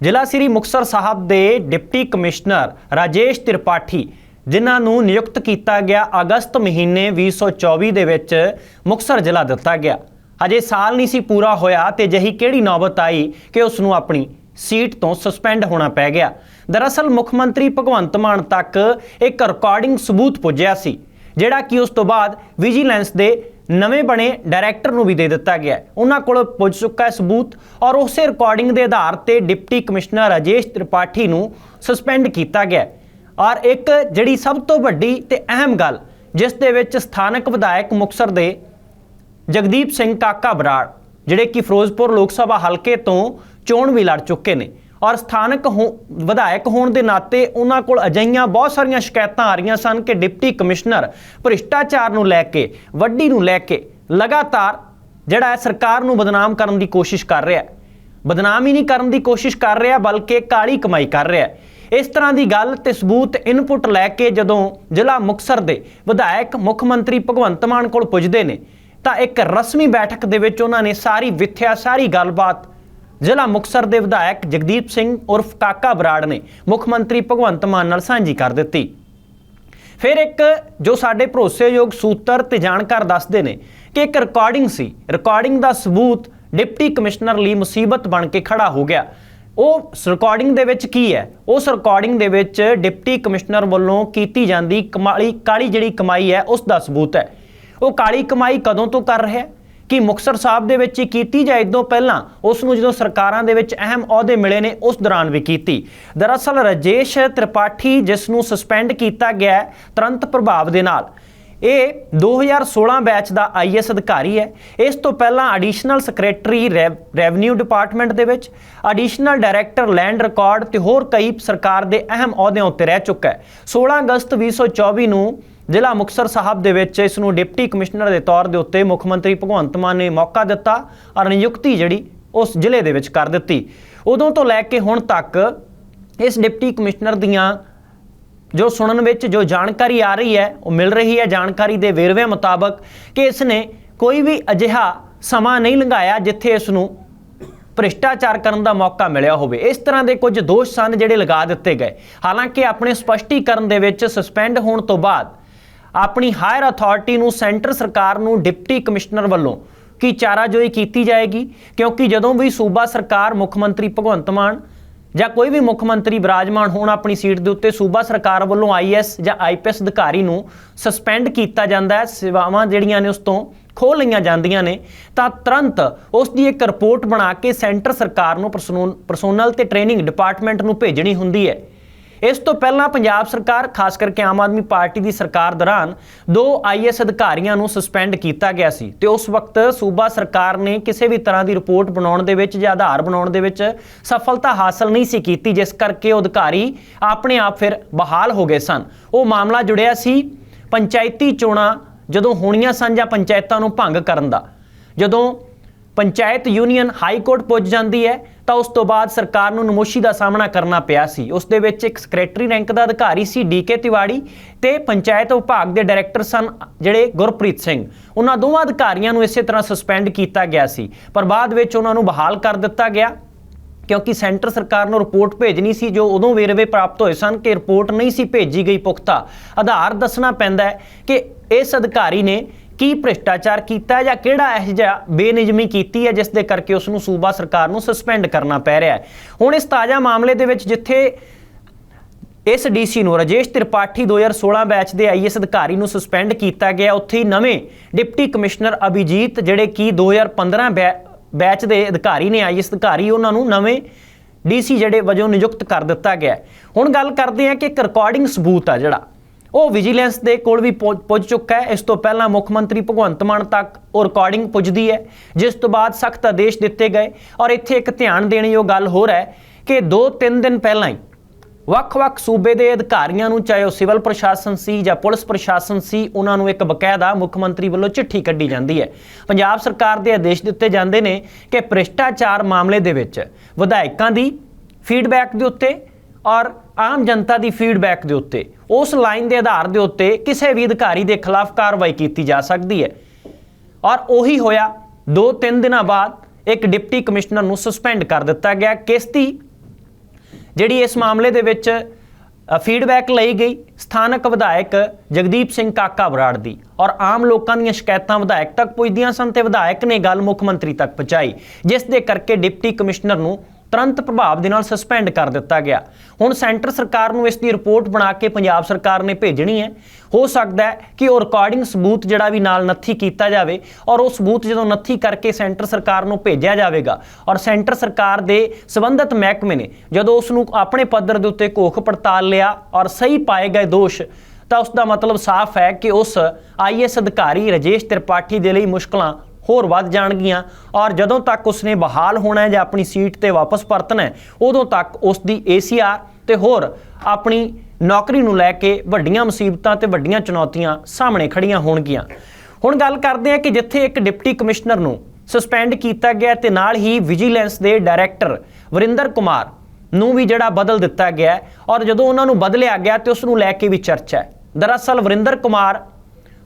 ਜ਼ਿਲ੍ਹਾ ਸ੍ਰੀ ਮੁਕਤਸਰ ਸਾਹਿਬ ਦੇ deputy commissioner Rajesh Tripathi, ਜਿਨ੍ਹਾਂ ਨੂੰ ਨਿਯੁਕਤ ਕੀਤਾ ਗਿਆ ਅਗਸਤ ਮਹੀਨੇ 2024 ਦੇ ਵਿੱਚ ਮੁਕਤਸਰ ਜ਼ਿਲ੍ਹਾ ਦਿੱਤਾ ਗਿਆ। ਅਜੇ ਸਾਲ ਨਹੀਂ ਸੀ ਪੂਰਾ ਹੋਇਆ ਤੇ ਜਹੀ ਕਿਹੜੀ ਨੌਬਤ ਆਈ ਕਿ ਉਸ ਨੂੰ ਆਪਣੀ ਸੀਟ ਤੋਂ ਸਸਪੈਂਡ ਹੋਣਾ ਪੈ ਗਿਆ। ਦਰਅਸਲ ਮੁੱਖ ਮੰਤਰੀ ਭਗਵੰਤ ਮਾਨ ਤੱਕ ਇੱਕ ਰਿਕਾਰਡਿੰਗ ਸਬੂਤ ਪੁੱਜਿਆ ਸੀ, ਜਿਹੜਾ ਕਿ ਉਸ ਤੋਂ ਬਾਅਦ ਵਿਜੀਲੈਂਸ ਦੇ ਨਵੇਂ ਬਣੇ ਡਾਇਰੈਕਟਰ ਨੂੰ ਵੀ ਦੇ ਦਿੱਤਾ ਗਿਆ ਹੈ। ਉਹਨਾਂ ਕੋਲ ਪੁੱਜ ਚੁੱਕਾ ਹੈ ਸਬੂਤ ਔਰ ਉਸੇ ਰਿਕਾਰਡਿੰਗ ਦੇ ਆਧਾਰ ਤੇ ਡਿਪਟੀ ਕਮਿਸ਼ਨਰ ਰਾਜੇਸ਼ ਤ੍ਰਿਪਾਠੀ ਨੂੰ ਸਸਪੈਂਡ ਕੀਤਾ ਗਿਆ ਔਰ ਇੱਕ ਜਿਹੜੀ ਸਭ ਤੋਂ ਵੱਡੀ ਤੇ ਅਹਿਮ ਗੱਲ, ਜਿਸ ਦੇ ਵਿੱਚ ਸਥਾਨਕ ਵਿਧਾਇਕ ਮੁਕਤਸਰ ਦੇ ਜਗਦੀਪ ਸਿੰਘ ਕਾਕਾ ਬਰਾੜ, ਜਿਹੜੇ ਕਿ ਫਿਰੋਜ਼ਪੁਰ ਲੋਕ ਸਭਾ ਹਲਕੇ ਤੋਂ ਚੋਣ ਵੀ ਲੜ ਚੁੱਕੇ ਨੇ ਔਰ ਸਥਾਨਕ ਹੋ- ਵਿਧਾਇਕ ਹੋਣ ਦੇ ਨਾਤੇ ਉਹਨਾਂ ਕੋਲ ਅਜਈਆਂ ਬਹੁਤ ਸਾਰੀਆਂ ਸ਼ਿਕਾਇਤਾਂ ਆ ਰਹੀਆਂ ਸਨ ਕਿ ਡਿਪਟੀ ਕਮਿਸ਼ਨਰ ਭ੍ਰਿਸ਼ਟਾਚਾਰ ਨੂੰ ਲੈ ਕੇ, ਵੱਡੀ ਨੂੰ ਲੈ ਕੇ ਲਗਾਤਾਰ ਜਿਹੜਾ ਹੈ ਸਰਕਾਰ ਨੂੰ ਬਦਨਾਮ ਕਰਨ ਦੀ ਕੋਸ਼ਿਸ਼ ਕਰ ਰਿਹਾ ਹੈ। ਬਦਨਾਮ ਹੀ ਨਹੀਂ ਕਰਨ ਦੀ ਕੋਸ਼ਿਸ਼ ਕਰ ਰਿਹਾ, ਬਲਕਿ ਕਾਲੀ ਕਮਾਈ ਕਰ ਰਿਹਾ ਹੈ। ਇਸ ਤਰ੍ਹਾਂ ਦੀ ਗੱਲ ਤੇ ਸਬੂਤ ਇਨਪੁਟ ਲੈ ਕੇ ਜਦੋਂ ਜ਼ਿਲ੍ਹਾ ਮੁਕਤਸਰ ਦੇ ਵਿਧਾਇਕ ਮੁੱਖ ਮੰਤਰੀ ਭਗਵੰਤ ਮਾਨ ਕੋਲ ਪੁੱਜਦੇ ਨੇ, ਤਾਂ ਇੱਕ ਰਸਮੀ ਬੈਠਕ ਦੇ ਵਿੱਚ ਉਹਨਾਂ ਨੇ ਸਾਰੀ ਵਿਥਿਆ, ਸਾਰੀ ਗੱਲਬਾਤ ਜ਼ਿਲ੍ਹਾ ਮੁਕਤਸਰ ਦੇ ਵਿਧਾਇਕ ਜਗਦੀਪ ਸਿੰਘ ਉਰਫ ਕਾਕਾ ਬਰਾੜ ਨੇ ਮੁੱਖ ਮੰਤਰੀ ਭਗਵੰਤ ਮਾਨ ਨਾਲ ਸਾਂਝੀ ਕਰ ਦਿੱਤੀ। ਫਿਰ ਇੱਕ ਜੋ ਸਾਡੇ ਭਰੋਸੇਯੋਗ ਸੂਤਰ ਤੇ ਜਾਣਕਾਰ ਦੱਸਦੇ ਨੇ ਕਿ ਇੱਕ ਰਿਕਾਰਡਿੰਗ ਸੀ। ਰਿਕਾਰਡਿੰਗ ਦਾ ਸਬੂਤ ਡਿਪਟੀ ਕਮਿਸ਼ਨਰ ਲਈ ਮੁਸੀਬਤ ਬਣ ਕੇ ਖੜਾ ਹੋ ਗਿਆ। ਉਹ ਰਿਕਾਰਡਿੰਗ ਦੇ ਵਿੱਚ ਕੀ ਹੈ? ਉਸ ਰਿਕਾਰਡਿੰਗ ਦੇ ਵਿੱਚ ਡਿਪਟੀ ਕਮਿਸ਼ਨਰ ਵੱਲੋਂ ਕੀਤੀ ਜਾਂਦੀ ਕਮਾਲੀ, ਕਾਲੀ ਜਿਹੜੀ ਕਮਾਈ ਹੈ, ਉਸ ਦਾ ਸਬੂਤ ਹੈ। ਉਹ ਕਾਲੀ ਕਮਾਈ ਕਦੋਂ ਤੋਂ ਕਰ ਰਿਹਾ ਹੈ? ਕਿ ਮੁਕਤਸਰ ਸਾਹਿਬ ਦੇ ਵਿੱਚ ਹੀ ਕੀਤੀ ਜਾਂ ਇਦੋਂ ਪਹਿਲਾਂ ਉਸ ਨੂੰ ਜਦੋਂ ਸਰਕਾਰਾਂ ਦੇ ਵਿੱਚ ਅਹਿਮ ਅਹੁਦੇ ਮਿਲੇ ਨੇ, ਉਸ ਦੌਰਾਨ ਵੀ ਕੀਤੀ। ਦਰਅਸਲ ਰਜੇਸ਼ ਤ੍ਰਿਪਾਠੀ ਜਿਸ ਨੂੰ ਸਸਪੈਂਡ ਕੀਤਾ ਗਿਆ ਤੁਰੰਤ ਪ੍ਰਭਾਵ ਦੇ ਨਾਲ। ਇਹ 2016 ਬੈਚ ਦਾ ਆਈਐਸ ਅਧਿਕਾਰੀ ਹੈ। ਇਸ ਤੋਂ ਪਹਿਲਾਂ ਐਡੀਸ਼ਨਲ ਸੈਕਟਰੀ ਰੈਵਨਿਊ ਡਿਪਾਰਟਮੈਂਟ ਦੇ ਵਿੱਚ ਐਡੀਸ਼ਨਲ ਡਾਇਰੈਕਟਰ ਲੈਂਡ ਰਿਕਾਰਡ ਤੇ ਹੋਰ ਕਈ ਸਰਕਾਰ ਦੇ ਅਹਿਮ ਅਹੁਦਿਆਂ ਉੱਤੇ ਰਹਿ ਚੁੱਕਾ ਹੈ। 16 ਅਗਸਤ 2024 ਨੂੰ ਜ਼ਿਲ੍ਹਾ ਮੁਕਤਸਰ ਸਾਹਿਬ ਦੇ ਵਿੱਚ ਇਸ ਨੂੰ ਡਿਪਟੀ ਕਮਿਸ਼ਨਰ ਦੇ ਤੌਰ ਦੇ ਉੱਤੇ ਮੁੱਖ ਮੰਤਰੀ ਭਗਵੰਤ ਮਾਨ ਨੇ ਮੌਕਾ ਦਿੱਤਾ ਔਰ ਨਿਯੁਕਤੀ ਜਿਹੜੀ ਉਸ ਜ਼ਿਲ੍ਹੇ ਦੇ ਵਿੱਚ ਕਰ ਦਿੱਤੀ। ਉਦੋਂ ਤੋਂ ਲੈ ਕੇ ਹੁਣ ਤੱਕ ਇਸ ਡਿਪਟੀ ਕਮਿਸ਼ਨਰ ਦੀਆਂ ਜੋ ਸੁਣਨ ਵਿੱਚ ਜੋ ਜਾਣਕਾਰੀ ਆ ਰਹੀ ਹੈ, ਉਹ ਮਿਲ ਰਹੀ ਹੈ। ਜਾਣਕਾਰੀ ਦੇ ਵੇਰਵਿਆਂ ਮੁਤਾਬਕ ਕਿ ਇਸ ਨੇ ਕੋਈ ਵੀ ਅਜਿਹਾ ਸਮਾਂ ਨਹੀਂ ਲੰਘਾਇਆ ਜਿੱਥੇ ਇਸ ਨੂੰ ਭ੍ਰਿਸ਼ਟਾਚਾਰ ਕਰਨ ਦਾ ਮੌਕਾ ਮਿਲਿਆ ਹੋਵੇ। ਇਸ ਤਰ੍ਹਾਂ ਦੇ ਕੁਝ ਦੋਸ਼ ਸਨ ਜਿਹੜੇ ਲਗਾ ਦਿੱਤੇ ਗਏ। ਹਾਲਾਂਕਿ ਆਪਣੇ ਸਪਸ਼ਟੀਕਰਨ ਦੇ ਵਿੱਚ ਸਸਪੈਂਡ ਹੋਣ ਤੋਂ ਬਾਅਦ ਆਪਣੀ ਹਾਇਰ ਅਥਾਰਟੀ ਨੂੰ ਸੈਂਟਰ ਸਰਕਾਰ ਨੂੰ ਡਿਪਟੀ ਕਮਿਸ਼ਨਰ ਵੱਲੋਂ ਕੀ ਚਾਰਾਜੋਈ ਕੀਤੀ ਜਾਏਗੀ? ਕਿਉਂਕਿ ਜਦੋਂ ਵੀ ਸੂਬਾ ਸਰਕਾਰ ਮੁੱਖ ਮੰਤਰੀ ਭਗਵੰਤ ਮਾਨ ਜਾਂ ਕੋਈ ਵੀ ਮੁੱਖ ਮੰਤਰੀ ਵਿਰਾਜਮਾਨ ਹੋਣ ਆਪਣੀ ਸੀਟ ਦੇ ਉੱਤੇ ਸੂਬਾ ਸਰਕਾਰ ਵੱਲੋਂ ਆਈਐਸ ਜਾਂ ਆਈਪੀਐਸ ਅਧਿਕਾਰੀ ਨੂੰ ਸਸਪੈਂਡ ਕੀਤਾ ਜਾਂਦਾ ਹੈ, ਸੇਵਾਵਾਂ ਜਿਹੜੀਆਂ ਨੇ ਉਸ ਤੋਂ ਖੋਹ ਲਈਆਂ ਜਾਂਦੀਆਂ ਨੇ, ਤਾਂ ਤੁਰੰਤ ਉਸ ਦੀ ਇੱਕ ਰਿਪੋਰਟ ਬਣਾ ਕੇ ਸੈਂਟਰ ਸਰਕਾਰ ਨੂੰ ਪਰਸੋਨਲ ਤੇ ਟ੍ਰੇਨਿੰਗ ਡਿਪਾਰਟਮੈਂਟ ਨੂੰ ਭੇਜਣੀ ਹੁੰਦੀ ਹੈ। ਇਸ ਤੋਂ ਪਹਿਲਾਂ ਪੰਜਾਬ ਸਰਕਾਰ, ਖਾਸ ਕਰਕੇ ਆਮ ਆਦਮੀ ਪਾਰਟੀ ਦੀ ਸਰਕਾਰ ਦੌਰਾਨ ਦੋ ਆਈਐਸ ਅਧਿਕਾਰੀਆਂ ਨੂੰ ਸਸਪੈਂਡ ਕੀਤਾ ਗਿਆ ਸੀ ਤੇ ਉਸ ਵਕਤ ਸੂਬਾ ਸਰਕਾਰ ਨੇ ਕਿਸੇ ਵੀ ਤਰ੍ਹਾਂ ਦੀ ਰਿਪੋਰਟ ਬਣਾਉਣ ਦੇ ਵਿੱਚ ਜਾਂ ਆਧਾਰ ਬਣਾਉਣ ਦੇ ਵਿੱਚ ਸਫਲਤਾ ਹਾਸਲ ਨਹੀਂ ਸੀ ਕੀਤੀ, ਜਿਸ ਕਰਕੇ ਉਹ ਅਧਿਕਾਰੀ ਆਪਣੇ ਆਪ ਫਿਰ ਬਹਾਲ ਹੋ ਗਏ ਸਨ। ਉਹ ਮਾਮਲਾ ਜੁੜਿਆ ਸੀ ਪੰਚਾਇਤੀ ਚੋਣਾਂ ਜਦੋਂ ਹੋਣੀਆਂ ਸਨ ਜਾਂ ਪੰਚਾਇਤਾਂ ਨੂੰ ਭੰਗ ਕਰਨ ਦਾ। ਜਦੋਂ ਪੰਚਾਇਤ ਯੂਨੀਅਨ ਹਾਈ ਕੋਰਟ ਪੁੱਜ ਜਾਂਦੀ ਹੈ ਤਾਂ ਉਸ ਤੋਂ ਬਾਅਦ ਸਰਕਾਰ ਨੂੰ ਨਮੋਸ਼ੀ ਦਾ ਸਾਹਮਣਾ ਕਰਨਾ ਪਿਆ ਸੀ। ਉਸ ਦੇ ਵਿੱਚ ਇੱਕ ਸੈਕਟਰੀ ਰੈਂਕ ਦਾ ਅਧਿਕਾਰੀ ਸੀ ਡੀਕੇ ਤਿਵਾੜੀ ਤੇ ਪੰਚਾਇਤ ਵਿਭਾਗ ਦੇ ਡਾਇਰੈਕਟਰ ਸਨ ਜਿਹੜੇ ਗੁਰਪ੍ਰੀਤ ਸਿੰਘ। ਉਹਨਾਂ ਦੋਵਾਂ ਅਧਿਕਾਰੀਆਂ ਨੂੰ ਇਸੇ ਤਰ੍ਹਾਂ ਸਸਪੈਂਡ ਕੀਤਾ ਗਿਆ ਸੀ। ਪਰ ਬਾਅਦ ਵਿੱਚ ਉਹਨਾਂ ਨੂੰ ਬਹਾਲ ਕਰ ਦਿੱਤਾ ਗਿਆ ਕਿਉਂਕਿ ਸੈਂਟਰ ਸਰਕਾਰ ਨੂੰ ਰਿਪੋਰਟ ਭੇਜਣੀ ਸੀ, ਜੋ ਉਦੋਂ ਵੇਰਵੇ ਪ੍ਰਾਪਤ ਹੋਏ ਸਨ ਕਿ ਰਿਪੋਰਟ ਨਹੀਂ ਸੀ ਭੇਜੀ ਗਈ ਪੁਖਤਾ। ਆਧਾਰ ਦੱਸਣਾ ਪੈਂਦਾ ਹੈ ਕਿ ਇਸ ਅਧਿਕਾਰੀ ਨੇ ਕੀ ਭ੍ਰਿਸ਼ਟਾਚਾਰ ਕੀਤਾ ਜਾਂ ਕਿਹੜਾ ਇਹ ਜਿਹਾ ਬੇਨਿਜ਼ਮੀ ਕੀਤੀ ਹੈ ਜਿਸ ਦੇ ਕਰਕੇ ਉਸ ਨੂੰ ਸੂਬਾ ਸਰਕਾਰ ਨੂੰ ਸਸਪੈਂਡ ਕਰਨਾ ਪੈ ਰਿਹਾ ਹੈ? ਹੁਣ ਇਸ ਤਾਜ਼ਾ ਮਾਮਲੇ ਦੇ ਵਿੱਚ ਜਿੱਥੇ ਇਸ ਡੀਸੀ ਨੂੰ, ਰਾਜੇਸ਼ ਤ੍ਰਿਪਾਠੀ 2016 ਬੈਚ ਦੇ ਆਈਐਸ ਅਧਿਕਾਰੀ ਨੂੰ ਸਸਪੈਂਡ ਕੀਤਾ ਗਿਆ, ਉੱਥੇ ਹੀ ਨਵੇਂ ਡਿਪਟੀ ਕਮਿਸ਼ਨਰ ਅਭਿਜੀਤ ਜਿਹੜੇ ਕਿ 2015 ਬੈ- ਬੈਚ ਦੇ ਅਧਿਕਾਰੀ ਨੇ ਆਈਐਸ ਅਧਿਕਾਰੀ, ਉਹਨਾਂ ਨੂੰ ਨਵੇਂ ਡੀਸੀ ਜਿਹੜੇ ਵਜੋਂ ਨਿਯੁਕਤ ਕਰ ਦਿੱਤਾ ਗਿਆ ਹੁਣ ਗੱਲ ਕਰਦੇ ਹਾਂ ਕਿ ਇੱਕ ਰਿਕਾਰਡਿੰਗ ਸਬੂਤ ਆ ਜਿਹੜਾ ਉਹ ਵਿਜੀਲੈਂਸ ਦੇ ਕੋਲ ਵੀ ਪਹੁੰਚ ਪੁੱਜ ਚੁੱਕਾ ਹੈ। ਇਸ ਤੋਂ ਪਹਿਲਾਂ ਮੁੱਖ ਮੰਤਰੀ ਭਗਵੰਤ ਮਾਨ ਤੱਕ ਉਹ ਰਿਕਾਰਡਿੰਗ ਪੁੱਜਦੀ ਹੈ, ਜਿਸ ਤੋਂ ਬਾਅਦ ਸਖਤ ਆਦੇਸ਼ ਦਿੱਤੇ ਗਏ। ਔਰ ਇੱਥੇ ਇੱਕ ਧਿਆਨ ਦੇਣ ਯੋਗ ਗੱਲ ਹੋਰ ਹੈ ਕਿ 2-3 ਦਿਨ ਪਹਿਲਾਂ ਹੀ ਵੱਖ-ਵੱਖ ਸੂਬੇ ਦੇ ਅਧਿਕਾਰੀਆਂ ਨੂੰ, ਚਾਹੇ ਉਹ ਸਿਵਲ ਪ੍ਰਸ਼ਾਸਨ ਸੀ ਜਾਂ ਪੁਲਿਸ ਪ੍ਰਸ਼ਾਸਨ ਸੀ, ਉਹਨਾਂ ਨੂੰ ਇੱਕ ਬਕਾਇਦਾ ਮੁੱਖ ਮੰਤਰੀ ਵੱਲੋਂ ਚਿੱਠੀ ਕੱਢੀ ਜਾਂਦੀ ਹੈ। ਪੰਜਾਬ ਸਰਕਾਰ ਦੇ ਆਦੇਸ਼ ਦਿੱਤੇ ਜਾਂਦੇ ਨੇ ਕਿ ਭ੍ਰਿਸ਼ਟਾਚਾਰ ਮਾਮਲੇ ਦੇ ਵਿੱਚ ਵਿਧਾਇਕਾਂ ਦੀ ਫੀਡਬੈਕ ਦੇ ਉੱਤੇ ਔਰ ਆਮ ਜਨਤਾ ਦੀ ਫੀਡਬੈਕ ਦੇ ਉੱਤੇ ਉਸ ਲਾਈਨ ਦੇ ਆਧਾਰ ਦੇ ਉੱਤੇ ਕਿਸੇ ਵੀ ਅਧਿਕਾਰੀ ਦੇ ਖਿਲਾਫ ਕਾਰਵਾਈ ਕੀਤੀ ਜਾ ਸਕਦੀ ਹੈ। ਔਰ ਉਹੀ ਹੋਇਆ 2-3 ਦਿਨਾਂ ਬਾਅਦ ਇੱਕ ਡਿਪਟੀ ਕਮਿਸ਼ਨਰ ਨੂੰ ਸਸਪੈਂਡ ਕਰ ਦਿੱਤਾ ਗਿਆ। ਕਿਸ਼ਤੀ ਜਿਹੜੀ ਇਸ ਮਾਮਲੇ ਦੇ ਵਿੱਚ ਫੀਡਬੈਕ ਲਈ ਗਈ, ਸਥਾਨਕ ਵਿਧਾਇਕ ਜਗਦੀਪ ਸਿੰਘ ਕਾਕਾ ਬਰਾੜ ਦੀ। ਔਰ ਆਮ ਲੋਕਾਂ ਦੀਆਂ ਸ਼ਿਕਾਇਤਾਂ ਵਿਧਾਇਕ ਤੱਕ ਪੁੱਜਦੀਆਂ ਸਨ ਤੇ ਵਿਧਾਇਕ ਨੇ ਗੱਲ ਮੁੱਖ ਮੰਤਰੀ ਤੱਕ ਪਹੁੰਚਾਈ, ਜਿਸ ਦੇ ਕਰਕੇ ਡਿਪਟੀ ਕਮਿਸ਼ਨਰ ਨੂੰ ਤੁਰੰਤ ਪ੍ਰਭਾਵ ਦੇ ਨਾਲ ਸਸਪੈਂਡ ਕਰ ਦਿੱਤਾ ਗਿਆ। ਹੁਣ ਸੈਂਟਰ ਸਰਕਾਰ ਨੂੰ ਇਸ ਦੀ ਰਿਪੋਰਟ ਬਣਾ ਕੇ ਪੰਜਾਬ ਸਰਕਾਰ ਨੇ ਭੇਜਣੀ ਹੈ। ਹੋ ਸਕਦਾ ਹੈ ਕਿ ਉਹ ਰਿਕਾਰਡਿੰਗ ਸਬੂਤ ਜਿਹੜਾ ਵੀ ਨਾਲ ਨੱਥੀ ਕੀਤਾ ਜਾਵੇ ਔਰ ਉਹ ਸਬੂਤ ਜਦੋਂ ਨੱਥੀ ਕਰਕੇ ਸੈਂਟਰ ਸਰਕਾਰ ਨੂੰ ਭੇਜਿਆ ਜਾਵੇਗਾ ਔਰ ਸੈਂਟਰ ਸਰਕਾਰ ਦੇ ਸਬੰਧਤ ਮਹਿਕਮੇ ਨੇ ਜਦੋਂ ਉਸ ਨੂੰ ਆਪਣੇ ਪੱਧਰ ਦੇ ਉੱਤੇ ਘੋਖ ਪੜਤਾਲ ਲਿਆ ਔਰ ਸਹੀ ਪਾਏ ਗਏ ਦੋਸ਼, ਤਾਂ ਉਸ ਦਾ ਮਤਲਬ ਸਾਫ਼ ਹੈ ਕਿ ਉਸ ਆਈਐਸ ਅਧਿਕਾਰੀ ਰਜੇਸ਼ ਤ੍ਰਿਪਾਠੀ ਦੇ ਲਈ ਮੁਸ਼ਕਲਾਂ ਹੋਰ ਵੱਧ ਜਾਣਗੀਆਂ। ਔਰ ਜਦੋਂ ਤੱਕ ਉਸਨੇ ਬਹਾਲ ਹੋਣਾ ਹੈ ਜਾਂ ਆਪਣੀ ਸੀਟ ਤੇ ਵਾਪਸ ਪਰਤਣਾ ਹੈ, ਉਦੋਂ ਤੱਕ ਉਸ ਦੀ ਏਸੀਆਰ ਤੇ ਹੋਰ ਆਪਣੀ ਨੌਕਰੀ ਨੂੰ ਲੈ ਕੇ ਵੱਡੀਆਂ ਮੁਸੀਬਤਾਂ ਤੇ ਵੱਡੀਆਂ ਚੁਣੌਤੀਆਂ ਸਾਹਮਣੇ ਖੜੀਆਂ ਹੋਣਗੀਆਂ। ਹੁਣ ਗੱਲ ਕਰਦੇ ਹਾਂ ਕਿ ਜਿੱਥੇ ਇੱਕ ਡਿਪਟੀ ਕਮਿਸ਼ਨਰ ਨੂੰ ਸਸਪੈਂਡ ਕੀਤਾ ਗਿਆ ਤੇ ਨਾਲ ਹੀ ਵਿਜੀਲੈਂਸ ਦੇ ਡਾਇਰੈਕਟਰ ਵਰਿੰਦਰ ਕੁਮਾਰ ਨੂੰ ਵੀ ਜਿਹੜਾ ਬਦਲ ਦਿੱਤਾ ਗਿਆ ਔਰ ਜਦੋਂ ਉਹਨਾਂ ਨੂੰ ਬਦਲਿਆ ਗਿਆ ਤੇ ਉਸ ਨੂੰ ਲੈ ਕੇ ਵੀ ਚਰਚਾ ਹੈ। ਦਰਅਸਲ ਵਰਿੰਦਰ ਕੁਮਾਰ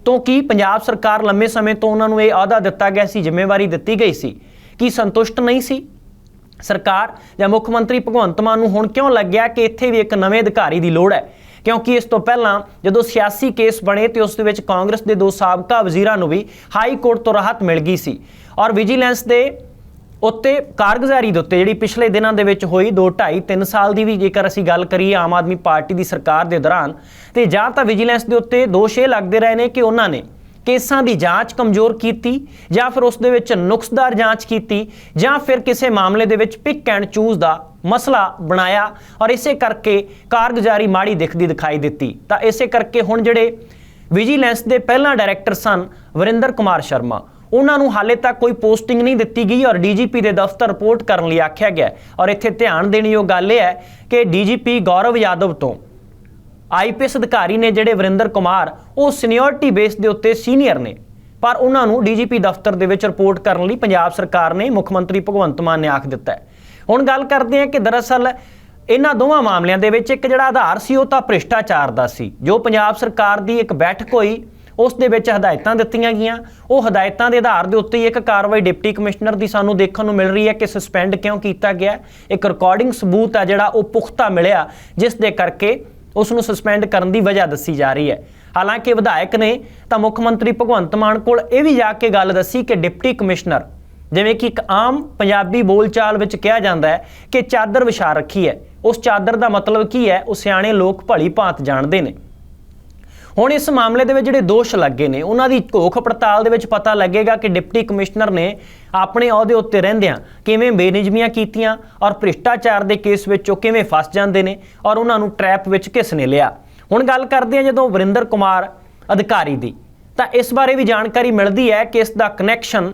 ਤੋਂ ਕੀ ਪੰਜਾਬ ਸਰਕਾਰ ਲੰਮੇ ਸਮੇਂ ਤੋਂ ਉਹਨਾਂ ਨੂੰ ਇਹ ਅਹੁਦਾ ਦਿੱਤਾ ਗਿਆ ਸੀ, ਜ਼ਿੰਮੇਵਾਰੀ ਦਿੱਤੀ ਗਈ ਸੀ? ਕੀ ਸੰਤੁਸ਼ਟ ਨਹੀਂ ਸੀ? ਸਰਕਾਰ ਜਾਂ ਮੁੱਖ ਮੰਤਰੀ ਭਗਵੰਤ ਮਾਨ ਨੂੰ ਹੁਣ ਕਿਉਂ ਲੱਗਿਆ ਕਿ ਇੱਥੇ ਵੀ ਇੱਕ ਨਵੇਂ ਅਧਿਕਾਰੀ ਦੀ ਲੋੜ ਹੈ? ਕਿਉਂਕਿ ਇਸ ਤੋਂ ਪਹਿਲਾਂ ਜਦੋਂ ਸਿਆਸੀ ਕੇਸ ਬਣੇ ਤੇ ਉਸ ਦੇ ਵਿੱਚ ਕਾਂਗਰਸ ਦੇ ਦੋ ਸਾਬਕਾ ਵਜ਼ੀਰਾਂ ਨੂੰ ਵੀ ਹਾਈ ਕੋਰਟ ਤੋਂ ਰਾਹਤ ਮਿਲ ਗਈ ਸੀ। ਔਰ ਵਿਜੀਲੈਂਸ ਦੇ ਉੱਤੇ ਕਾਰਗੁਜ਼ਾਰੀ ਦੇ ਉੱਤੇ ਜਿਹੜੀ ਪਿਛਲੇ ਦਿਨਾਂ ਦੇ ਵਿੱਚ ਹੋਈ 2 2.5 3 ਸਾਲ ਦੀ ਵੀ ਜੇਕਰ ਅਸੀਂ ਗੱਲ ਕਰੀਏ ਆਮ ਆਦਮੀ ਪਾਰਟੀ ਦੀ ਸਰਕਾਰ ਦੇ ਦੌਰਾਨ, ਤੇ ਜਾਂ ਤਾਂ ਵਿਜੀਲੈਂਸ ਦੇ ਉੱਤੇ ਦੋਸ਼ ਇਹ ਲੱਗਦੇ ਰਹੇ ਨੇ ਕਿ ਉਹਨਾਂ ਨੇ ਕੇਸਾਂ ਦੀ ਜਾਂਚ ਕਮਜ਼ੋਰ ਕੀਤੀ, ਜਾਂ ਫਿਰ ਉਸ ਦੇ ਵਿੱਚ ਨੁਕਸਦਾਰ ਜਾਂਚ ਕੀਤੀ, ਜਾਂ ਫਿਰ ਕਿਸੇ ਮਾਮਲੇ ਦੇ ਵਿੱਚ ਪਿਕ ਐਂਡ ਚੂਜ਼ ਦਾ ਮਸਲਾ ਬਣਾਇਆ ਔਰ ਇਸੇ ਕਰਕੇ ਕਾਰਗੁਜ਼ਾਰੀ ਮਾੜੀ ਦਿਖਦੀ ਦਿਖਾਈ ਦਿੱਤੀ। ਤਾਂ ਇਸੇ ਕਰਕੇ ਹੁਣ ਜਿਹੜੇ ਵਿਜੀਲੈਂਸ ਦੇ ਪਹਿਲਾਂ ਡਾਇਰੈਕਟਰ ਸਨ ਵਰਿੰਦਰ ਕੁਮਾਰ ਸ਼ਰਮਾ ਉਹਨਾਂ ਨੂੰ ਹਾਲੇ ਤੱਕ ਕੋਈ ਪੋਸਟਿੰਗ ਨਹੀਂ ਦਿੱਤੀ ਗਈ ਔਰ ਡੀਜੀਪੀ ਦੇ ਦਫ਼ਤਰ ਰਿਪੋਰਟ ਕਰਨ ਲਈ ਆਖਿਆ ਗਿਆ ਔਰ ਇੱਥੇ ਧਿਆਨ ਦੇਣ ਯੋਗ ਗੱਲ ਇਹ ਹੈ ਕਿ ਡੀਜੀਪੀ ਗੌਰਵ ਯਾਦਵ ਤੋਂ ਆਈਪੀਐਸ ਅਧਿਕਾਰੀ ਨੇ ਜਿਹੜੇ ਵਰਿੰਦਰ ਕੁਮਾਰ, ਉਹ ਸੀਨੀਅਰਟੀ ਬੇਸ ਦੇ ਉੱਤੇ ਸੀਨੀਅਰ ਨੇ। ਪਰ ਉਹਨਾਂ ਨੂੰ ਡੀਜੀਪੀ ਦਫ਼ਤਰ ਦੇ ਵਿੱਚ ਰਿਪੋਰਟ ਕਰਨ ਲਈ ਪੰਜਾਬ ਸਰਕਾਰ ਨੇ ਮੁੱਖ ਮੰਤਰੀ ਭਗਵੰਤ ਮਾਨ ਨੇ ਆਖ ਦਿੱਤਾ ਹੈ। ਹੁਣ ਗੱਲ ਕਰਦੇ ਹਾਂ ਕਿ ਦਰਅਸਲ ਇਹਨਾਂ ਦੋਵਾਂ ਮਾਮਲਿਆਂ ਦੇ ਵਿੱਚ ਇੱਕ ਜਿਹੜਾ ਆਧਾਰ ਸੀ, ਉਹ ਤਾਂ ਭ੍ਰਿਸ਼ਟਾਚਾਰ ਦਾ ਸੀ, ਜੋ ਪੰਜਾਬ ਸਰਕਾਰ ਦੀ ਇੱਕ ਬੈਠਕ ਹੋਈ। ਉਸ ਦੇ ਵਿੱਚ ਹਦਾਇਤਾਂ ਦਿੱਤੀਆਂ ਗਈਆਂ। ਉਹ ਹਦਾਇਤਾਂ ਦੇ ਆਧਾਰ ਦੇ ਉੱਤੇ ਹੀ ਇੱਕ ਕਾਰਵਾਈ ਡਿਪਟੀ ਕਮਿਸ਼ਨਰ ਦੀ ਸਾਨੂੰ ਦੇਖਣ ਨੂੰ ਮਿਲ ਰਹੀ ਹੈ ਕਿ ਸਸਪੈਂਡ ਕਿਉਂ ਕੀਤਾ ਗਿਆ। ਇੱਕ ਰਿਕਾਰਡਿੰਗ ਸਬੂਤ ਆ ਜਿਹੜਾ ਉਹ ਪੁਖਤਾ ਮਿਲਿਆ, ਜਿਸ ਦੇ ਕਰਕੇ ਉਸ ਨੂੰ ਸਸਪੈਂਡ ਕਰਨ ਦੀ ਵਜ੍ਹਾ ਦੱਸੀ ਜਾ ਰਹੀ ਹੈ। ਹਾਲਾਂਕਿ ਵਿਧਾਇਕ ਨੇ ਤਾਂ ਮੁੱਖ ਮੰਤਰੀ ਭਗਵੰਤ ਮਾਨ ਕੋਲ ਇਹ ਵੀ ਜਾ ਕੇ ਗੱਲ ਦੱਸੀ ਕਿ ਡਿਪਟੀ ਕਮਿਸ਼ਨਰ, ਜਿਵੇਂ ਕਿ ਇੱਕ ਆਮ ਪੰਜਾਬੀ ਬੋਲਚਾਲ ਵਿੱਚ ਕਿਹਾ ਜਾਂਦਾ ਹੈ ਕਿ ਚਾਦਰ ਵਿਛਾ ਰੱਖੀ ਹੈ। ਉਸ ਚਾਦਰ ਦਾ ਮਤਲਬ ਕੀ ਹੈ? ਉਹ ਸਿਆਣੇ ਲੋਕ ਭਲੀ ਭਾਂਤ ਜਾਣਦੇ ਨੇ। ਹੁਣ ਇਸ ਮਾਮਲੇ ਦੇ ਵਿੱਚ ਜਿਹੜੇ ਦੋਸ਼ ਲੱਗੇ ਨੇ, ਉਹਨਾਂ ਦੀ ਘੋਖ ਪੜਤਾਲ ਦੇ ਵਿੱਚ ਪਤਾ ਲੱਗੇਗਾ ਕਿ ਡਿਪਟੀ ਕਮਿਸ਼ਨਰ ਨੇ ਆਪਣੇ ਅਹੁਦੇ ਉੱਤੇ ਰਹਿੰਦਿਆਂ ਕਿਵੇਂ ਬੇਨਿਜ਼ਮੀਆਂ ਕੀਤੀਆਂ ਔਰ ਭ੍ਰਿਸ਼ਟਾਚਾਰ ਦੇ ਕੇਸ ਵਿੱਚ ਉਹ ਕਿਵੇਂ ਫਸ ਜਾਂਦੇ ਨੇ ਔਰ ਉਹਨਾਂ ਨੂੰ ਟਰੈਪ ਵਿੱਚ ਕਿਸ ਨੇ ਲਿਆ। ਹੁਣ ਗੱਲ ਕਰਦੇ ਹਾਂ ਜਦੋਂ ਵਰਿੰਦਰ ਕੁਮਾਰ ਅਧਿਕਾਰੀ ਦੀ, ਤਾਂ ਇਸ ਬਾਰੇ ਵੀ ਜਾਣਕਾਰੀ ਮਿਲਦੀ ਹੈ ਕਿ ਇਸ ਦਾ ਕਨੈਕਸ਼ਨ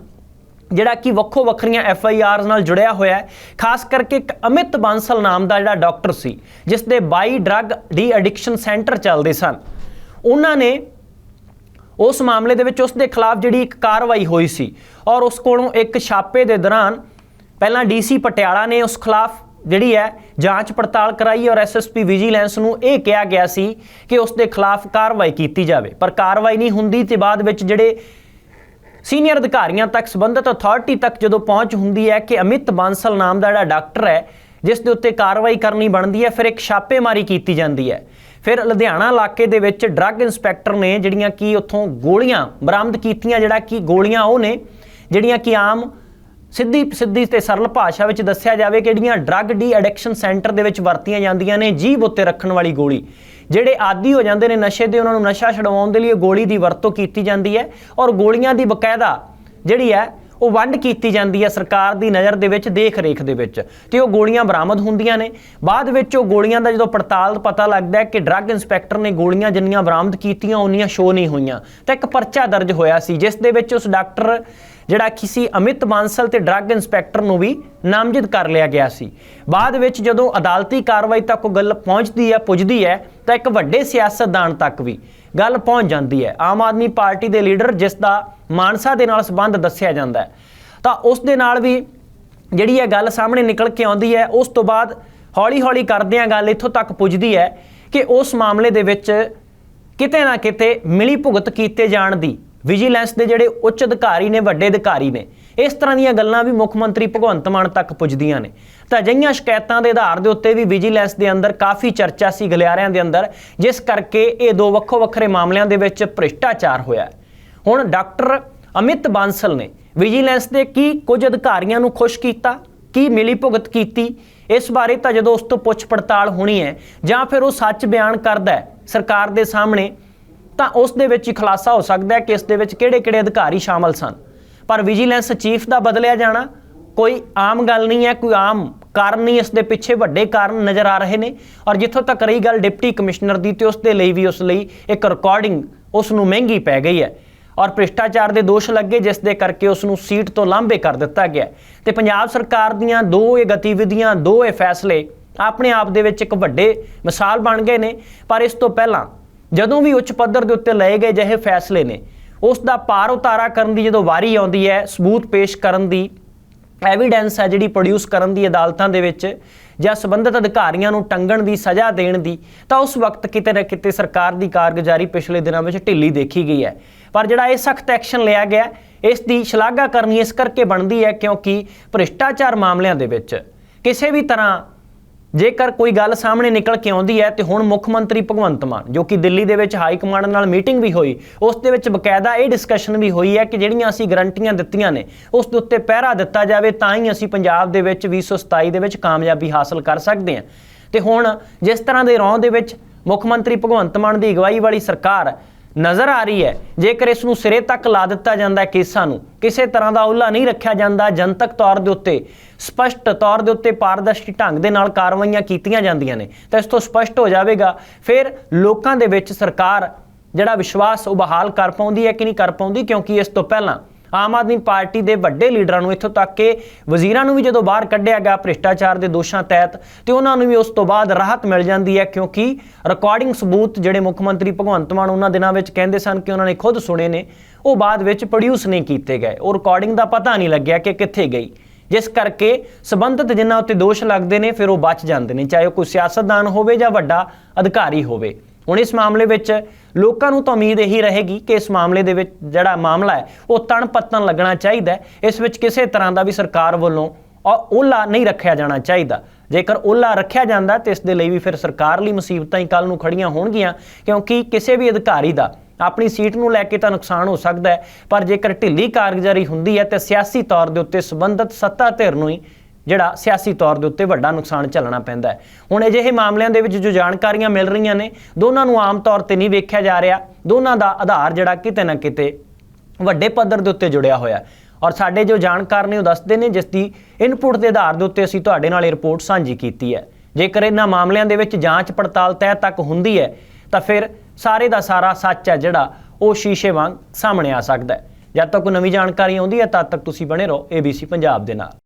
ਜਿਹੜਾ ਕਿ ਵੱਖੋ ਵੱਖਰੀਆਂ ਐਫ ਆਈ ਆਰਸ ਨਾਲ ਜੁੜਿਆ ਹੋਇਆ ਹੈ, ਖਾਸ ਕਰਕੇ ਇੱਕ ਅਮਿਤ ਬਾਂਸਲ ਨਾਮ ਦਾ ਜਿਹੜਾ ਡਾਕਟਰ ਸੀ, ਜਿਸ ਦੇ 22 ਡਰੱਗ ਡੀ ਐਡਿਕਸ਼ਨ ਸੈਂਟਰ ਚੱਲਦੇ ਸਨ। ਉਹਨਾਂ ਨੇ ਉਸ ਮਾਮਲੇ ਦੇ ਵਿੱਚ ਉਸ ਦੇ ਖਿਲਾਫ ਜਿਹੜੀ ਇੱਕ ਕਾਰਵਾਈ ਹੋਈ ਸੀ ਔਰ ਉਸ ਕੋਲੋਂ ਇੱਕ ਛਾਪੇ ਦੇ ਦੌਰਾਨ ਪਹਿਲਾਂ ਡੀਸੀ ਪਟਿਆਲਾ ਨੇ ਉਸ ਖਿਲਾਫ ਜਿਹੜੀ ਹੈ ਜਾਂਚ ਪੜਤਾਲ ਕਰਾਈ ਔਰ ਐਸਐਸਪੀ ਵਿਜੀਲੈਂਸ ਨੂੰ ਇਹ ਕਿਹਾ ਗਿਆ ਸੀ ਕਿ ਉਸ ਦੇ ਖਿਲਾਫ ਕਾਰਵਾਈ ਕੀਤੀ ਜਾਵੇ। ਪਰ ਕਾਰਵਾਈ ਨਹੀਂ ਹੁੰਦੀ ਤੇ ਬਾਅਦ ਵਿੱਚ ਜਿਹੜੇ ਸੀਨੀਅਰ ਅਧਿਕਾਰੀਆਂ ਤੱਕ, ਸੰਬੰਧਿਤ ਅਥਾਰਟੀ ਤੱਕ ਜਦੋਂ ਪਹੁੰਚ ਹੁੰਦੀ ਹੈ ਕਿ ਅਮਿਤ ਬਾਂਸਲ ਨਾਮ ਦਾ ਜਿਹੜਾ ਡਾਕਟਰ ਹੈ, ਜਿਸ ਦੇ ਉੱਤੇ ਕਾਰਵਾਈ ਕਰਨੀ ਬਣਦੀ ਹੈ, ਫਿਰ ਇੱਕ ਛਾਪੇਮਾਰੀ ਕੀਤੀ ਜਾਂਦੀ ਹੈ। ਫਿਰ ਲੁਧਿਆਣਾ ਇਲਾਕੇ ਦੇ ਵਿੱਚ ਡਰੱਗ ਇੰਸਪੈਕਟਰ ਨੇ ਜਿਹੜੀਆਂ ਕਿ ਉੱਥੋਂ ਗੋਲੀਆਂ ਬਰਾਮਦ ਕੀਤੀਆਂ, ਜਿਹੜਾ ਕਿ ਗੋਲੀਆਂ ਉਹ ਨੇ, ਜਿਹੜੀਆਂ ਕਿ ਆਮ ਸਿੱਧੀ ਸਿੱਧੀ ਤੇ ਸਰਲ ਭਾਸ਼ਾ ਵਿੱਚ ਦੱਸਿਆ ਜਾਵੇ ਕਿ ਜਿਹੜੀਆਂ ਡਰੱਗ ਡੀ ਐਡਿਕਸ਼ਨ ਸੈਂਟਰ ਦੇ ਵਿੱਚ ਵਰਤੀਆਂ ਜਾਂਦੀਆਂ ਨੇ, ਜੀਭ ਉੱਤੇ ਰੱਖਣ ਵਾਲੀ ਗੋਲੀ। ਜਿਹੜੇ ਆਦੀ ਹੋ ਜਾਂਦੇ ਨੇ ਨਸ਼ੇ ਦੇ, ਉਹਨਾਂ ਨੂੰ ਨਸ਼ਾ ਛਡਵਾਉਣ ਦੇ ਲਈ ਇਹ ਗੋਲੀ ਦੀ ਵਰਤੋਂ ਕੀਤੀ ਜਾਂਦੀ ਹੈ ਔਰ ਗੋਲੀਆਂ ਦੀ ਬਕਾਇਦਾ ਜਿਹੜੀ ਹੈ ਉਹ ਵੰਡ ਕੀਤੀ ਜਾਂਦੀ ਹੈ ਸਰਕਾਰ ਦੀ ਨਜ਼ਰ ਦੇ ਵਿੱਚ ਦੇਖ ਰੇਖ ਦੇ ਵਿੱਚ। ਤੇ ਉਹ ਗੋਲੀਆਂ ਬਰਾਮਦ ਹੁੰਦੀਆਂ ਨੇ। ਬਾਅਦ ਵਿੱਚ ਉਹ ਗੋਲੀਆਂ ਦਾ ਜਦੋਂ ਪੜਤਾਲ ਪਤਾ ਲੱਗਦਾ ਹੈ ਕਿ ਡਰੱਗ ਇੰਸਪੈਕਟਰ ਨੇ ਗੋਲੀਆਂ ਜਿੰਨੀਆਂ ਬਰਾਮਦ ਕੀਤੀਆਂ, ਉਨੀਆਂ ਸ਼ੋ ਨਹੀਂ ਹੋਈਆਂ। ਤਾਂ ਇੱਕ ਪਰਚਾ ਦਰਜ ਹੋਇਆ ਸੀ, ਜਿਸ ਦੇ ਵਿੱਚ ਉਸ ਡਾਕਟਰ ਜਿਹੜਾ ਕਿ ਸੀ ਅਮਿਤ ਬਾਂਸਲ ਤੇ ਡਰੱਗ ਇੰਸਪੈਕਟਰ ਨੂੰ ਵੀ ਨਾਮਜ਼ਦ ਕਰ ਲਿਆ ਗਿਆ ਸੀ। ਬਾਅਦ ਵਿੱਚ ਜਦੋਂ ਅਦਾਲਤੀ ਕਾਰਵਾਈ ਤੱਕ ਉਹ ਗੱਲ ਪਹੁੰਚਦੀ ਹੈ, ਪੁੱਜਦੀ ਹੈ, ਤਾਂ ਇੱਕ ਵੱਡੇ ਸਿਆਸਤਦਾਨ ਤੱਕ ਵੀ ਗੱਲ ਪਹੁੰਚ ਜਾਂਦੀ ਹੈ। ਆਮ ਆਦਮੀ ਪਾਰਟੀ ਦੇ ਲੀਡਰ ਜਿਸ ਦਾ ਮਾਨਸਾ ਦੇ ਨਾਲ ਸੰਬੰਧ ਦੱਸਿਆ ਜਾਂਦਾ ਹੈ। ਤਾਂ ਉਸ ਦੇ ਨਾਲ ਵੀ ਜਿਹੜੀ ਇਹ ਗੱਲ ਸਾਹਮਣੇ ਨਿਕਲ ਕੇ ਆਉਂਦੀ ਹੈ, ਉਸ ਤੋਂ ਬਾਅਦ ਹੌਲੀ-ਹੌਲੀ ਕਰਦਿਆਂ ਗੱਲ ਇੱਥੋਂ ਤੱਕ ਪੁੱਜਦੀ ਹੈ ਕਿ ਉਸ ਮਾਮਲੇ ਦੇ ਵਿੱਚ ਕਿਤੇ ਨਾ ਕਿਤੇ ਮਿਲੀ ਭੁਗਤ ਕੀਤੇ ਜਾਣ ਦੀ ਵਿਜੀਲੈਂਸ ਦੇ ਜਿਹੜੇ ਉੱਚ ਅਧਿਕਾਰੀ ਨੇ, ਵੱਡੇ ਅਧਿਕਾਰੀ ਨੇ, ਇਸ ਤਰ੍ਹਾਂ ਦੀਆਂ ਗੱਲਾਂ ਵੀ ਮੁੱਖ ਮੰਤਰੀ ਭਗਵੰਤ ਮਾਨ ਤੱਕ ਪੁੱਜਦੀਆਂ ਨੇ। ਤਾਂ ਅਜਿਹੀਆਂ ਸ਼ਿਕਾਇਤਾਂ ਦੇ ਆਧਾਰ ਦੇ ਉੱਤੇ ਵੀ ਵਿਜੀਲੈਂਸ ਦੇ ਅੰਦਰ ਕਾਫੀ ਚਰਚਾ ਸੀ ਗਲਿਆਰਿਆਂ ਦੇ ਅੰਦਰ, ਜਿਸ ਕਰਕੇ ਇਹ ਦੋ ਵੱਖੋ ਵੱਖਰੇ ਮਾਮਲਿਆਂ ਦੇ ਵਿੱਚ ਭ੍ਰਿਸ਼ਟਾਚਾਰ ਹੋਇਆ ਹੁਣ ਡਾਕਟਰ ਅਮਿਤ ਬਾਂਸਲ ਨੇ ਵਿਜੀਲੈਂਸ ਦੇ ਕੀ ਕੁਝ ਅਧਿਕਾਰੀਆਂ ਨੂੰ ਖੁਸ਼ ਕੀਤਾ, ਕੀ ਮਿਲੀ ਭੁਗਤ ਕੀਤੀ, ਇਸ ਬਾਰੇ ਤਾਂ ਜਦੋਂ ਉਸ ਤੋਂ ਪੁੱਛ ਪੜਤਾਲ ਹੋਣੀ ਹੈ ਜਾਂ ਫਿਰ ਉਹ ਸੱਚ ਬਿਆਨ ਕਰਦਾ ਹੈ, ਸਰਕਾਰ ਦੇ ਸਾਹਮਣੇ ਤਾਂ ਉਸ ਦੇ ਵਿੱਚ ਹੀ ਖੁਲਾਸਾ ਹੋ ਸਕਦਾ ਹੈ ਕਿ ਇਸ ਦੇ ਵਿੱਚ ਕਿਹੜੇ-ਕਿਹੜੇ ਅਧਿਕਾਰੀ ਸ਼ਾਮਲ ਸਨ। ਪਰ ਵਿਜੀਲੈਂਸ ਚੀਫ ਦਾ ਬਦਲਿਆ ਜਾਣਾ ਕੋਈ ਆਮ ਗੱਲ ਨਹੀਂ ਹੈ, ਕੋਈ ਆਮ ਕਾਰਨ ਨਹੀਂ, ਇਸ ਦੇ ਪਿੱਛੇ ਵੱਡੇ ਕਾਰਨ ਨਜ਼ਰ ਆ ਰਹੇ ਨੇ। ਔਰ ਜਿੱਥੋਂ ਤੱਕ ਰਹੀ ਗੱਲ ਡਿਪਟੀ ਕਮਿਸ਼ਨਰ ਦੀ, ਤੇ ਉਸ ਦੇ ਲਈ ਵੀ, ਉਸ ਲਈ ਇੱਕ ਰਿਕਾਰਡਿੰਗ ਉਸ ਨੂੰ ਮਹਿੰਗੀ ਪੈ ਗਈ ਹੈ। ਔਰ ਭ੍ਰਿਸ਼ਟਾਚਾਰ ਦੇ ਦੋਸ਼ ਲੱਗੇ, ਜਿਸ ਦੇ ਕਰਕੇ ਉਸ ਨੂੰ ਸੀਟ ਤੋਂ ਲਾਂਭੇ ਕਰ ਦਿੱਤਾ ਗਿਆ ਤੇ ਪੰਜਾਬ ਸਰਕਾਰ ਦੀਆਂ ਦੋ ਇਹ ਗਤੀਵਿਧੀਆਂ, ਦੋ ਇਹ ਫੈਸਲੇ ਆਪਣੇ ਆਪ ਦੇ ਵਿੱਚ ਇੱਕ ਵੱਡੇ ਮਿਸਾਲ ਬਣ ਗਏ ਨੇ। ਪਰ ਇਸ ਤੋਂ ਪਹਿਲਾਂ ਜਦੋਂ ਵੀ ਉੱਚ ਪੱਧਰ ਦੇ ਉੱਤੇ ਲਏ ਗਏ ਜਿਹੇ ਫੈਸਲੇ ਨੇ, ਉਸ ਦਾ ਪਾਰ ਉਤਾਰਾ ਕਰਨ ਦੀ ਜਦੋਂ ਵਾਰੀ ਆਉਂਦੀ ਹੈ, ਸਬੂਤ ਪੇਸ਼ ਕਰਨ ਦੀ ਐਵੀਡੈਂਸ ਹੈ ਜਿਹੜੀ ਪ੍ਰੋਡਿਊਸ ਕਰਨ ਦੀ ਅਦਾਲਤਾਂ ਦੇ ਵਿੱਚ ਜਾਂ ਸਬੰਧਤ ਅਧਿਕਾਰੀਆਂ ਨੂੰ ਟੰਗਣ ਦੀ, ਸਜ਼ਾ ਦੇਣ ਦੀ, ਤਾਂ ਉਸ ਵਕਤ ਕਿਤੇ ਨਾ ਕਿਤੇ ਸਰਕਾਰ ਦੀ ਕਾਰਗੁਜ਼ਾਰੀ ਪਿਛਲੇ ਦਿਨਾਂ ਵਿੱਚ ਢਿੱਲੀ ਦੇਖੀ ਗਈ ਹੈ। ਪਰ ਜਿਹੜਾ ਇਹ ਸਖਤ ਐਕਸ਼ਨ ਲਿਆ ਗਿਆ, ਇਸ ਦੀ ਸ਼ਲਾਘਾ ਕਰਨੀ ਇਸ ਕਰਕੇ ਬਣਦੀ ਹੈ ਕਿਉਂਕਿ ਭ੍ਰਿਸ਼ਟਾਚਾਰ ਮਾਮਲਿਆਂ ਦੇ ਵਿੱਚ ਕਿਸੇ ਵੀ ਤਰ੍ਹਾਂ ਜੇਕਰ ਕੋਈ ਗੱਲ ਸਾਹਮਣੇ ਨਿਕਲ ਕੇ ਆਉਂਦੀ ਹੈ ਤੇ ਹੁਣ ਮੁੱਖ ਮੰਤਰੀ ਭਗਵੰਤ ਮਾਨ, ਜੋ ਕਿ ਦਿੱਲੀ ਦੇ ਵਿੱਚ ਹਾਈ ਕਮਾਂਡ ਨਾਲ ਮੀਟਿੰਗ ਵੀ ਹੋਈ, ਉਸ ਦੇ ਵਿੱਚ ਬਕਾਇਦਾ ਇਹ ਡਿਸਕਸ਼ਨ ਵੀ ਹੋਈ ਹੈ ਕਿ ਜਿਹੜੀਆਂ ਅਸੀਂ ਗਰੰਟੀਆਂ ਦਿੱਤੀਆਂ ਨੇ, ਉਸ ਦੇ ਉੱਤੇ ਪਹਿਰਾ ਦਿੱਤਾ ਜਾਵੇ ਤਾਂ ਹੀ ਅਸੀਂ ਪੰਜਾਬ ਦੇ ਵਿੱਚ 2027 ਦੇ ਵਿੱਚ ਕਾਮਯਾਬੀ ਹਾਸਲ ਕਰ ਸਕਦੇ ਹਾਂ। ਤੇ ਹੁਣ ਜਿਸ ਤਰ੍ਹਾਂ ਦੇ ਰੌਂ ਦੇ ਵਿੱਚ ਮੁੱਖ ਮੰਤਰੀ ਭਗਵੰਤ ਮਾਨ ਦੀ ਅਗਵਾਈ ਵਾਲੀ ਸਰਕਾਰ ਨਜ਼ਰ ਆ ਰਹੀ ਹੈ। ਜੇਕਰ ਇਸ ਨੂੰ ਸਿਰੇ ਤੱਕ ਲਾ ਦਿੱਤਾ ਜਾਂਦਾ ਹੈ ਕੇਸਾਂ ਨੂੰ, ਕਿਸੇ ਤਰ੍ਹਾਂ ਦਾ ਉਲਾ ਨਹੀਂ ਰੱਖਿਆ ਜਾਂਦਾ। ਜਨਤਕ ਤੌਰ ਦੇ ਉੱਤੇ, ਸਪਸ਼ਟ ਤੌਰ ਦੇ ਉੱਤੇ ਪਾਰਦਰਸ਼ੀ ਢੰਗ ਦੇ ਨਾਲ ਕਾਰਵਾਈਆਂ ਕੀਤੀਆਂ ਜਾਂਦੀਆਂ ਨੇ। ਤਾਂ ਇਸ ਤੋਂ ਸਪਸ਼ਟ ਹੋ ਜਾਵੇਗਾ, ਫਿਰ ਲੋਕਾਂ ਦੇ ਵਿੱਚ ਸਰਕਾਰ ਜਿਹੜਾ ਵਿਸ਼ਵਾਸ ਉਹ ਬਹਾਲ ਕਰ ਪਾਉਂਦੀ ਹੈ ਕਿ ਨਹੀਂ ਕਰ ਪਾਉਂਦੀ, ਕਿਉਂਕਿ ਇਸ ਤੋਂ ਪਹਿਲਾਂ ਆਮ ਆਦਮੀ ਪਾਰਟੀ ਦੇ ਵੱਡੇ ਲੀਡਰਾਂ ਨੂੰ ਇੱਥੋਂ ਤੱਕ ਕਿ ਵਜ਼ੀਰਾਂ ਨੂੰ ਵੀ ਜਦੋਂ ਬਾਹਰ ਕੱਢਿਆ ਗਿਆ ਭ੍ਰਿਸ਼ਟਾਚਾਰ ਦੇ ਦੋਸ਼ਾਂ ਤਹਿਤ, ਤੇ ਉਹਨਾਂ ਨੂੰ ਵੀ ਉਸ ਤੋਂ ਬਾਅਦ ਰਾਹਤ ਮਿਲ ਜਾਂਦੀ ਹੈ, ਕਿਉਂਕਿ ਰਿਕਾਰਡਿੰਗ ਸਬੂਤ ਜਿਹੜੇ ਮੁੱਖ ਮੰਤਰੀ ਭਗਵੰਤ ਮਾਨ ਉਹਨਾਂ ਦਿਨਾਂ ਵਿੱਚ ਕਹਿੰਦੇ ਸਨ ਕਿ ਉਹਨਾਂ ਨੇ ਖੁਦ ਸੁਣੇ ਨੇ, ਉਹ ਬਾਅਦ ਵਿੱਚ ਪ੍ਰੋਡਿਊਸ ਨਹੀਂ ਕੀਤੇ ਗਏ। ਉਹ ਰਿਕਾਰਡਿੰਗ ਦਾ ਪਤਾ ਨਹੀਂ ਲੱਗਿਆ ਕਿ ਕਿੱਥੇ ਗਈ। ਜਿਸ ਕਰਕੇ ਸਬੰਧਤ ਜਿਨ੍ਹਾਂ ਉੱਤੇ ਦੋਸ਼ ਲੱਗਦੇ ਨੇ, ਫਿਰ ਉਹ ਬਚ ਜਾਂਦੇ ਨੇ, ਚਾਹੇ ਉਹ ਕੋਈ ਸਿਆਸਤਦਾਨ ਹੋਵੇ ਜਾਂ ਵੱਡਾ ਅਧਿਕਾਰੀ ਹੋਵੇ। ਹੁਣ ਇਸ ਮਾਮਲੇ ਵਿੱਚ ਲੋਕਾਂ ਨੂੰ ਤਾਂ ਉਮੀਦ ਇਹੀ ਰਹੇਗੀ ਕਿ ਇਸ ਮਾਮਲੇ ਦੇ ਵਿੱਚ ਜਿਹੜਾ ਮਾਮਲਾ ਹੈ, ਉਹ ਤਣ ਪੱਤਨ ਲੱਗਣਾ ਚਾਹੀਦਾ ਇਸ ਵਿੱਚ ਕਿਸੇ ਤਰ੍ਹਾਂ ਦਾ ਵੀ ਸਰਕਾਰ ਵੱਲੋਂ ਔ- ਓਲਾ ਨਹੀਂ ਰੱਖਿਆ ਜਾਣਾ ਚਾਹੀਦਾ। ਜੇਕਰ ਓਲਾ ਰੱਖਿਆ ਜਾਂਦਾ ਤੇ ਇਸ ਦੇ ਲਈ ਵੀ ਫਿਰ ਸਰਕਾਰ ਲਈ ਮੁਸੀਬਤਾਂ ਹੀ ਕੱਲ ਨੂੰ ਖੜੀਆਂ ਹੋਣਗੀਆਂ, ਕਿਉਂਕਿ ਕਿਸੇ ਵੀ ਅਧਿਕਾਰੀ ਦਾ ਆਪਣੀ ਸੀਟ ਨੂੰ ਲੈ ਕੇ ਤਾਂ ਨੁਕਸਾਨ ਹੋ ਸਕਦਾ ਹੈ। ਪਰ ਜੇਕਰ ਢਿੱਲੀ ਕਾਰਗੁਜ਼ਾਰੀ ਹੁੰਦੀ ਹੈ, ਤੇ ਸਿਆਸੀ ਤੌਰ ਦੇ ਉੱਤੇ ਸੰਬੰਧਿਤ ਸੱਤਾ ਧਿਰ ਨੂੰ ਹੀ ਜਿਹੜਾ ਸਿਆਸੀ ਤੌਰ ਦੇ ਉੱਤੇ ਵੱਡਾ ਨੁਕਸਾਨ ਝੱਲਣਾ ਪੈਂਦਾ ਹੈ। ਹੁਣ ਅਜਿਹੇ ਮਾਮਲਿਆਂ ਦੇ ਵਿੱਚ ਜੋ ਜਾਣਕਾਰੀਆਂ ਮਿਲ ਰਹੀਆਂ ਨੇ, ਦੋਨਾਂ ਨੂੰ ਆਮ ਤੌਰ ਤੇ ਨਹੀਂ ਵੇਖਿਆ ਜਾ ਰਿਹਾ। ਦੋਨਾਂ ਦਾ ਆਧਾਰ ਜਿਹੜਾ ਕਿਤੇ ਨਾ ਕਿਤੇ ਵੱਡੇ ਪੱਧਰ ਦੇ ਉੱਤੇ ਜੁੜਿਆ ਹੋਇਆ ਔਰ ਸਾਡੇ ਜੋ ਜਾਣਕਾਰ ਨੇ ਉਹ ਦੱਸਦੇ ਨੇ, ਜਿਸ ਦੀ ਇਨਪੁਟ ਦੇ ਆਧਾਰ ਦੇ ਉੱਤੇ ਅਸੀਂ ਤੁਹਾਡੇ ਨਾਲ ਇਹ ਰਿਪੋਰਟ ਸਾਂਝੀ ਕੀਤੀ ਹੈ। ਜੇਕਰ ਇਹਨਾਂ ਮਾਮਲਿਆਂ ਦੇ ਵਿੱਚ ਜਾਂਚ ਪੜਤਾਲ ਤਹਿ ਤੱਕ ਹੁੰਦੀ ਹੈ, ਤਾਂ ਫਿਰ ਸਾਰੇ ਦਾ ਸਾਰਾ ਸੱਚ ਹੈ ਜਿਹੜਾ ਉਹ ਸ਼ੀਸ਼ੇ ਵਾਂਗ ਸਾਹਮਣੇ ਆ ਸਕਦਾ ਹੈ। ਜਦ ਤੱਕ ਕੋਈ ਨਵੀਂ ਜਾਣਕਾਰੀ ਆਉਂਦੀ ਹੈ, ਤਦ ਤੱਕ ਤੁਸੀਂ ਬਣੇ ਰਹੋ ABC ਪੰਜਾਬ ਦੇ ਨਾਲ।